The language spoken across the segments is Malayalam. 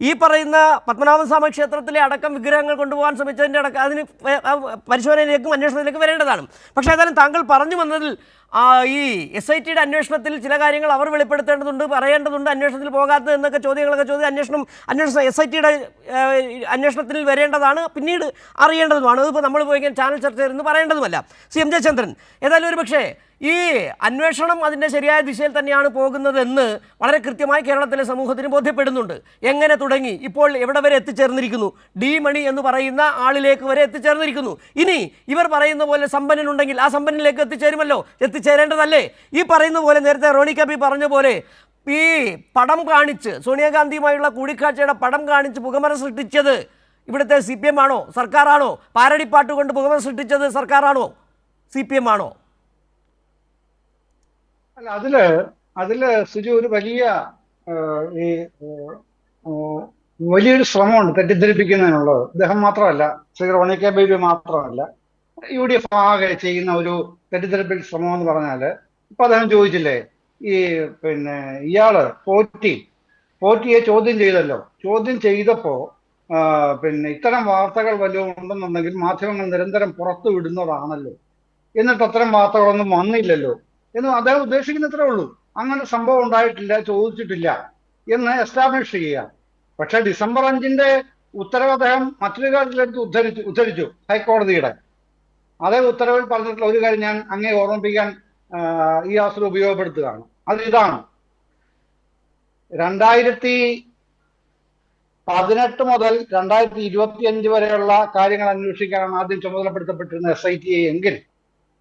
ഈ പറയുന്ന പത്മനാഭസ്വാമി ക്ഷേത്രത്തിലെ അടക്കം വിഗ്രഹങ്ങൾ കൊണ്ടുപോകാൻ ശ്രമിച്ചതിന്റെ അടക്കം അതിന് പരിശോധനയിലേക്കും അന്വേഷണത്തിലേക്കും വരേണ്ടതാണ്. പക്ഷേ ഏതായാലും താങ്കൾ പറഞ്ഞു വന്നതിൽ ഈ എസ് ഐ ടിയുടെ അന്വേഷണത്തിൽ ചില കാര്യങ്ങൾ അവർ വെളിപ്പെടുത്തേണ്ടതുണ്ട് പറയേണ്ടതുണ്ട് അന്വേഷണത്തിൽ പോകാത്തത് എന്നൊക്കെ ചോദ്യങ്ങളൊക്കെ ചോദ്യം അന്വേഷണം അന്വേഷണം എസ് ഐ ടിയുടെ അന്വേഷണത്തിൽ വരേണ്ടതാണ് പിന്നീട് അറിയേണ്ടതുമാണ്. അതിപ്പോൾ നമ്മൾ പോയി ചാനൽ ചർച്ച ചെയ്തെന്ന് പറയേണ്ടതുമല്ല. സി. എം. ജയചന്ദ്രൻ ഏതായാലും ഒരു പക്ഷേ ഈ അന്വേഷണം അതിന്റെ ശരിയായ ദിശയിൽ തന്നെയാണ് പോകുന്നതെന്ന് വളരെ കൃത്യമായി കേരളത്തിലെ സമൂഹത്തിന് ബോധ്യപ്പെടുന്നുണ്ട്. എങ്ങനെ തുടങ്ങി? ഇപ്പോൾ എവിടെ വരെ എത്തിച്ചേർന്നിരിക്കുന്നു? ഡി മണി എന്ന് പറയുന്ന ആളിലേക്ക് വരെ എത്തിച്ചേർന്നിരിക്കുന്നു. ഇനി ഇവർ പറയുന്ന പോലെ സമ്പന്നനുണ്ടെങ്കിൽ ആ സമ്പന്നനിലേക്ക് എത്തിച്ചേരുമല്ലോ? എത്തിച്ചേരേണ്ടതല്ലേ? ഈ പറയുന്ന പോലെ നേരത്തെ റോണി കബി പറഞ്ഞ പോലെ ഈ പടം കാണിച്ച് സോണിയാഗാന്ധിയുമായുള്ള കൂടിക്കാഴ്ചയുടെ പടം കാണിച്ച് പുകമറ സൃഷ്ടിച്ചത് ഇവിടുത്തെ സി പി എം ആണോ? സർക്കാരാണോ? പാരടിപ്പാട്ട് കൊണ്ട് പുകമറ സൃഷ്ടിച്ചത് സർക്കാരാണോ? സി പി എം ആണോ? അല്ല അതിൽ അതിൽ സുജു ഒരു വലിയ ഈ വലിയൊരു ശ്രമമുണ്ട് തെറ്റിദ്ധരിപ്പിക്കുന്നതിനുള്ളത്. അദ്ദേഹം മാത്രമല്ല ശ്രീ റോണി കെ ബേബി മാത്രമല്ല യു ഡി എഫ് ആകെ ചെയ്യുന്ന ഒരു തെറ്റിദ്ധരിപ്പിക്കൽ ശ്രമം എന്ന് പറഞ്ഞാൽ ഇപ്പൊ അദ്ദേഹം ചോദിച്ചില്ലേ ഈ പിന്നെ ഇയാൾ പോറ്റി പോറ്റിയെ ചോദ്യം ചെയ്തല്ലോ. ചോദ്യം ചെയ്തപ്പോ പിന്നെ ഇത്തരം വാർത്തകൾ വല്ലതും ഉണ്ടെന്നുണ്ടെങ്കിൽ മാധ്യമങ്ങൾ നിരന്തരം പുറത്തു വിടുന്നതാണല്ലോ എന്നിട്ട് അത്തരം വാർത്തകളൊന്നും വന്നില്ലല്ലോ. എന്ന് അദ്ദേഹം ഉദ്ദേശിക്കുന്നത്രേ ഉള്ളൂ. അങ്ങനെ സംഭവം ഉണ്ടായിട്ടില്ല ചോദിച്ചിട്ടില്ല എന്ന് എസ്റ്റാബ്ലിഷ് ചെയ്യുക. പക്ഷെ ഡിസംബർ അഞ്ചിന്റെ ഉത്തരവ് അദ്ദേഹം മറ്റൊരു കാര്യത്തിലെടുത്ത് ഉദ്ധരിച്ചു ഉദ്ധരിച്ചു ഹൈക്കോടതിയുടെ. അതേ ഉത്തരവിൽ പറഞ്ഞിട്ടുള്ള ഒരു കാര്യം ഞാൻ അങ്ങേ ഓർമ്മിപ്പിക്കാൻ ഈ അവസരം ഉപയോഗപ്പെടുത്തുകയാണ്. അത് ഇതാണ്. രണ്ടായിരത്തി പതിനെട്ട് മുതൽ രണ്ടായിരത്തി ഇരുപത്തി അഞ്ച് വരെയുള്ള കാര്യങ്ങൾ അന്വേഷിക്കാനാണ് ആദ്യം ചുമതലപ്പെടുത്തപ്പെട്ടിരുന്ന എസ് ഐ ടി എങ്കിൽ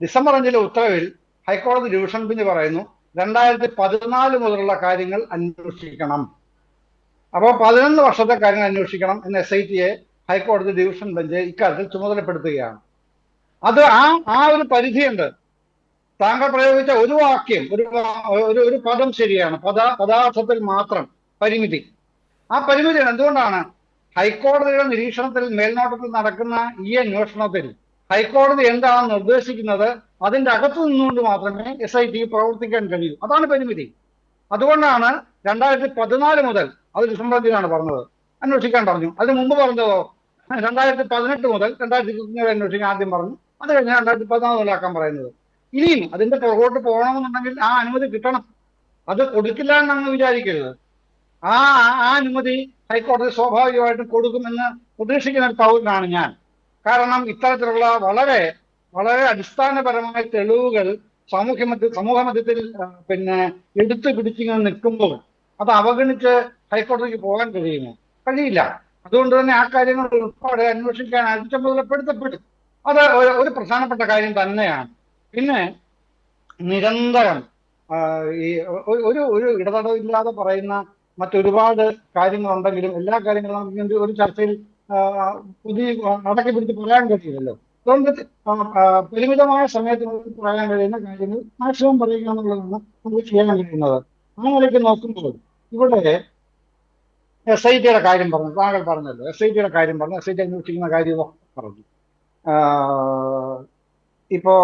ഡിസംബർ അഞ്ചിലെ ഉത്തരവിൽ ഹൈക്കോടതി ഡിവിഷൻ ബെഞ്ച് പറയുന്നു രണ്ടായിരത്തി പതിനാല് മുതലുള്ള കാര്യങ്ങൾ അന്വേഷിക്കണം. അപ്പോൾ പതിനൊന്ന് വർഷത്തെ കാര്യങ്ങൾ അന്വേഷിക്കണം എന്ന് എസ് ഐ ടിയെ ഹൈക്കോടതി ഡിവിഷൻ ബെഞ്ച് ഇക്കാര്യത്തിൽ ചുമതലപ്പെടുത്തുകയാണ്. അത് ആ ആ ഒരു പരിധിയുണ്ട്. താങ്കൾ പ്രയോഗിച്ച ഒരു വാക്യം ഒരു ഒരു ഒരു പദം ശരിയാണ്. പദ പദാർത്ഥത്തിൽ മാത്രം പരിമിതി. ആ പരിമിതി എന്തുകൊണ്ടാണ്? ഹൈക്കോടതിയുടെ നിരീക്ഷണത്തിൽ മേൽനോട്ടത്തിൽ നടക്കുന്ന ഈ അന്വേഷണത്തിൽ ഹൈക്കോടതി എന്താണ് നിർദ്ദേശിക്കുന്നത്? അതിന്റെ അകത്തു നിന്നുകൊണ്ട് മാത്രമേ എസ് ഐ ടി പ്രവർത്തിക്കാൻ കഴിയൂ. അതാണ് പരിമിതി. അതുകൊണ്ടാണ് രണ്ടായിരത്തി പതിനാല് മുതൽ അത് അഞ്ചിനാണ് പറഞ്ഞത് അന്വേഷിക്കാൻ പറഞ്ഞു. അതിന് മുമ്പ് പറഞ്ഞതോ? രണ്ടായിരത്തി പതിനെട്ട് മുതൽ രണ്ടായിരത്തി ഇരുപത്തിയേഴ് അന്വേഷിക്കാൻ ആദ്യം പറഞ്ഞു. അത് കഴിഞ്ഞ് രണ്ടായിരത്തി പതിനാല് മുതലാക്കാൻ പറയുന്നത്. ഇനിയും അതിന്റെ പുറകോട്ട് പോകണമെന്നുണ്ടെങ്കിൽ ആ അനുമതി കിട്ടണം. അത് കൊടുക്കില്ല എന്ന് വിചാരിക്കരുത്. ആ ആ അനുമതി ഹൈക്കോടതി സ്വാഭാവികമായിട്ടും കൊടുക്കുമെന്ന് പ്രതീക്ഷിക്കുന്ന ഒരു പൗരനാണ് ഞാൻ. കാരണം ഇത്തരത്തിലുള്ള വളരെ വളരെ അടിസ്ഥാനപരമായ തെളിവുകൾ സാമൂഹ്യ മധ്യ സമൂഹ മധ്യത്തിൽ പിന്നെ എടുത്തു പിടിച്ചിങ്ങനെ നിൽക്കുമ്പോൾ അത് അവഗണിച്ച് ഹൈക്കോടതിക്ക് പോകാൻ കഴിയുമോ? കഴിയില്ല. അതുകൊണ്ട് തന്നെ ആ കാര്യങ്ങൾ ഉൾപ്പെടെ അന്വേഷിക്കാൻ ചുമതലപ്പെടുത്തപ്പെടും അത് ഒരു- പ്രധാനപ്പെട്ട കാര്യം തന്നെയാണ്. പിന്നെ നിരന്തരം ഈ ഒരു ഒരു ഇടതടവില്ലാതെ പറയുന്ന മറ്റൊരുപാട് കാര്യങ്ങളുണ്ടെങ്കിലും എല്ലാ കാര്യങ്ങളും ഒരു ചർച്ചയിൽ പുതിയ അടക്കി പിടിച്ച് പറയാൻ കഴിയില്ലല്ലോ. അതുകൊണ്ട് പരിമിതമായ സമയത്തിനുള്ളിൽ പറയാൻ കഴിയുന്ന കാര്യങ്ങൾ മാക്സിമം പറയുക എന്നുള്ളതാണ് നമുക്ക് ചെയ്യാൻ കഴിയുന്നത്. ആ നിലയ്ക്ക് നോക്കുമ്പോൾ ഇവിടെ എസ് ഐ ടിയുടെ കാര്യം പറഞ്ഞു താങ്കൾ പറഞ്ഞല്ലോ. എസ് ഐ ടിയുടെ കാര്യം പറഞ്ഞു. എസ് ഐ ടി അന്വേഷിക്കുന്ന കാര്യം പറഞ്ഞു. ഇപ്പോ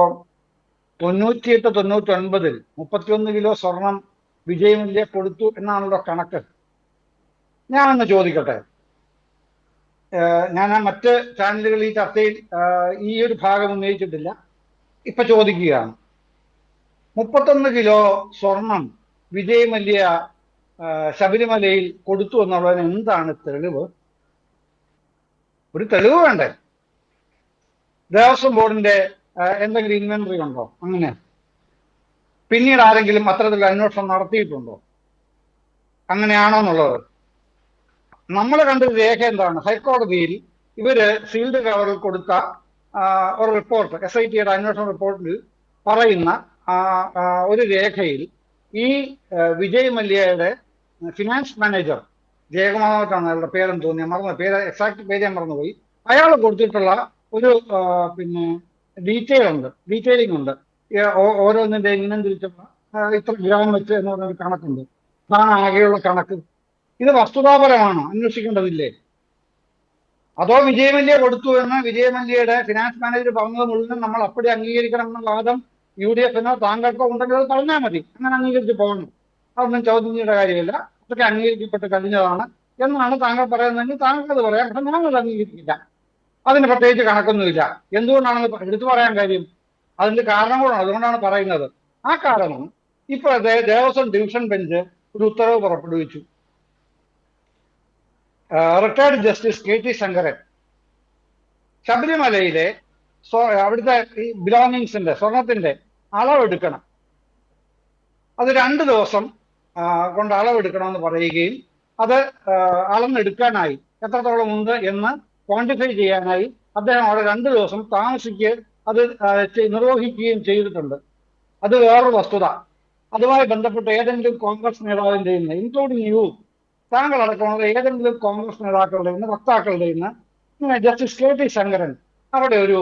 തൊണ്ണൂറ്റിയെട്ട് തൊണ്ണൂറ്റി ഒൻപതിൽ മുപ്പത്തിയൊന്ന് കിലോ സ്വർണം വിജയമല്യ കൊടുത്തു എന്നാണല്ലോ കണക്ക്. ഞാനൊന്ന് ചോദിക്കട്ടെ. ഞാൻ ആ മറ്റ് ഈ ചർച്ചയിൽ ഈ ഒരു ഭാഗം ഉന്നയിച്ചിട്ടില്ല. ഇപ്പൊ ചോദിക്കുകയാണ്. മുപ്പത്തൊന്ന് കിലോ സ്വർണം വിജയമല്യ ശബരിമലയിൽ കൊടുത്തു എന്നുള്ളതിന് എന്താണ് തെളിവ്? ഒരു തെളിവ് വേണ്ടേ? ദേവസ്വം ബോർഡിന്റെ എന്തെങ്കിലും ഇൻവെന്ററി ഉണ്ടോ? അങ്ങനെ. പിന്നീട് ആരെങ്കിലും അത്തരത്തിലുള്ള അന്വേഷണം നടത്തിയിട്ടുണ്ടോ? അങ്ങനെയാണോ എന്നുള്ളത്. നമ്മൾ കണ്ട രേഖ എന്താണ്? ഹൈക്കോടതിയിൽ ഇവർ സീൽഡ് കവറിൽ കൊടുത്ത ഒരു റിപ്പോർട്ട് എസ് ഐ ടിയുടെ അന്വേഷണ റിപ്പോർട്ടിൽ പറയുന്ന ഒരു രേഖയിൽ ഈ വിജയ് മല്യയുടെ ഫിനാൻസ് മാനേജർ ജയകുമാറാണ് അയാളുടെ പേരെന്ന് തോന്നിയ മറന്നു പേര് എക്സാക്ട് പേര് ഞാൻ മറന്നുപോയി. അയാൾ കൊടുത്തിട്ടുള്ള ഒരു പിന്നെ ഡീറ്റെയിൽ ഉണ്ട്. ഡീറ്റെയിലിംഗ് ഉണ്ട്. ഓരോന്നിന്റെ ഇനം തിരിച്ചുള്ള ഇത്ര ഗ്രാം വെച്ച് എന്ന് പറഞ്ഞൊരു കണക്കുണ്ട്. അതാണ് ആകെയുള്ള കണക്ക്. ഇത് വസ്തുതാപരമാണോ അന്വേഷിക്കേണ്ടതില്ലേ? അതോ വിജയമല്യ കൊടുത്തു എന്ന് വിജയമല്യയുടെ ഫിനാൻസ് മാനേജർ പറഞ്ഞത് മുഴുവൻ നമ്മൾ അപ്പടി അംഗീകരിക്കണം എന്ന വാദം യു ഡി എഫിനോ താങ്കൾക്കോ ഉണ്ടെങ്കിൽ അത് പറഞ്ഞാൽ മതി. അങ്ങനെ അംഗീകരിച്ച് പോകണം. അതൊന്നും ചോദ്യം ചെയ്യേണ്ട കാര്യമില്ല. അതൊക്കെ അംഗീകരിക്കപ്പെട്ട് കഴിഞ്ഞതാണ് എന്നാണ് താങ്കൾ പറയുന്നതെങ്കിൽ താങ്കൾക്ക് അത് പറയാം. പക്ഷെ ഞങ്ങൾ അംഗീകരിക്കില്ല. അതിന് പ്രത്യേകിച്ച് കണക്കൊന്നുമില്ല. എന്തുകൊണ്ടാണെന്ന് പ- എടുത്തു പറയാൻ കാര്യം? അതിന്റെ കാരണം കൂടാണ് അതുകൊണ്ടാണ് പറയുന്നത്. ആ കാരണം ഇപ്പോഴത്തെ ദേവസ്വം ഡിവിഷൻ ബെഞ്ച് ഒരു ഉത്തരവ് പുറപ്പെടുവിച്ചു. Retired justice K T Sankaran ശബരിമലയിലെ അവിടുത്തെ ഈ ബിലോങ്ങിങ്സിന്റെ സ്വർണത്തിന്റെ അളവെടുക്കണം. അത് രണ്ട് ദിവസം കൊണ്ട് അളവെടുക്കണമെന്ന് പറയുകയും അത് അളന്നെടുക്കാനായി എത്രത്തോളം ഉണ്ട് എന്ന് ക്വാണ്ടിഫൈ ചെയ്യാനായി അദ്ദേഹം അവിടെ രണ്ട് ദിവസം താമസിക്ക് അത് നിർവഹിക്കുകയും ചെയ്തിട്ടുണ്ട്. അത് വേറൊരു വസ്തുത. അതുമായി ബന്ധപ്പെട്ട് ഏതെങ്കിലും കോൺഗ്രസ് നേതാവിന്റെ ഇൻക്ലൂഡിങ് ഇൻക്ലൂഡിംഗ് യു താങ്കൾ അടക്കമുള്ള ഏതെങ്കിലും കോൺഗ്രസ് നേതാക്കളുടെ നിന്ന് വക്താക്കളുടെ നിന്ന് ജസ്റ്റിസ് കെ ടി ശങ്കരൻ അവിടെ ഒരു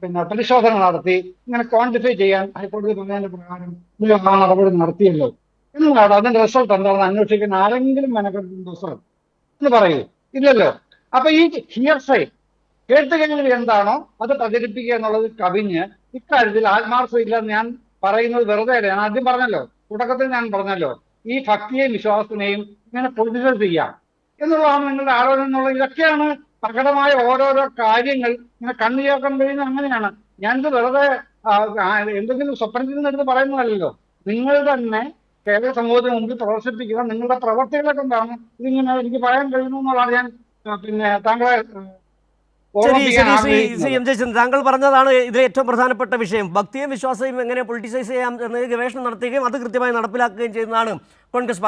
പിന്നെ പരിശോധന നടത്തി ഇങ്ങനെ ക്വാണ്ടിഫൈ ചെയ്യാൻ ഹൈക്കോടതി പറഞ്ഞതിന്റെ പ്രകാരം ആ നടപടി നടത്തിയല്ലോ. എന്നാണ് അതിന്റെ റിസൾട്ട് എന്താണെന്ന് അന്വേഷിക്കുന്ന ആരെങ്കിലും മെനക്കെട്ടുണ്ടോ സർ എന്ന് പറയൂ. ഇല്ലല്ലോ. അപ്പൊ ഈ ഹിയർസൈ കേട്ടുകഴിഞ്ഞാൽ എന്താണോ അത് പ്രചരിപ്പിക്കുക എന്നുള്ളത് കവിഞ്ഞ് ഇക്കാര്യത്തിൽ ആത്മാർത്ഥതയില്ലെന്ന് ഞാൻ പറയുന്നത് വെറുതെ അല്ല. ഞാൻ ആദ്യം പറഞ്ഞല്ലോ. തുടക്കത്തിൽ ഞാൻ പറഞ്ഞല്ലോ. ഈ ഭക്തിയെയും വിശ്വാസത്തിനെയും ഇങ്ങനെ പൊളിറ്റിസൈസ് ചെയ്യാം. എന്നുള്ളതാണ് നിങ്ങളുടെ ആലോചന എന്നുള്ളത്. ഇതൊക്കെയാണ് പ്രകടമായ ഓരോരോ കാര്യങ്ങൾ. ഇങ്ങനെ കണ്ണു ചേർക്കാൻ കഴിയുന്നത് അങ്ങനെയാണ്. ഞാനിത് വെറുതെ എന്തെങ്കിലും സ്വപ്നത്തിൽ നിന്ന് എടുത്ത് പറയുന്നതല്ലല്ലോ. നിങ്ങൾ തന്നെ കേരള സമൂഹത്തിന് മുമ്പിൽ പ്രദർശിപ്പിക്കുന്ന നിങ്ങളുടെ പ്രവർത്തികളെ കൊണ്ടാണ് ഇതിങ്ങനെ എനിക്ക് പറയാൻ കഴിയുന്നു എന്നുള്ളതാണ് ഞാൻ പിന്നെ താങ്കളെ ശരി എം ജയചന്ദ്രൻ താങ്കൾ പറഞ്ഞതാണ് ഇതിലെ ഏറ്റവും പ്രധാനപ്പെട്ട വിഷയം. ഭക്തിയും വിശ്വാസവും എങ്ങനെ പൊളിറ്റിസൈസ് ചെയ്യാം എന്ന് ഗവേഷണം നടത്തുകയും അത് കൃത്യമായി നടപ്പിലാക്കുകയും ചെയ്യുന്നതാണ് കോൺഗ്രസ്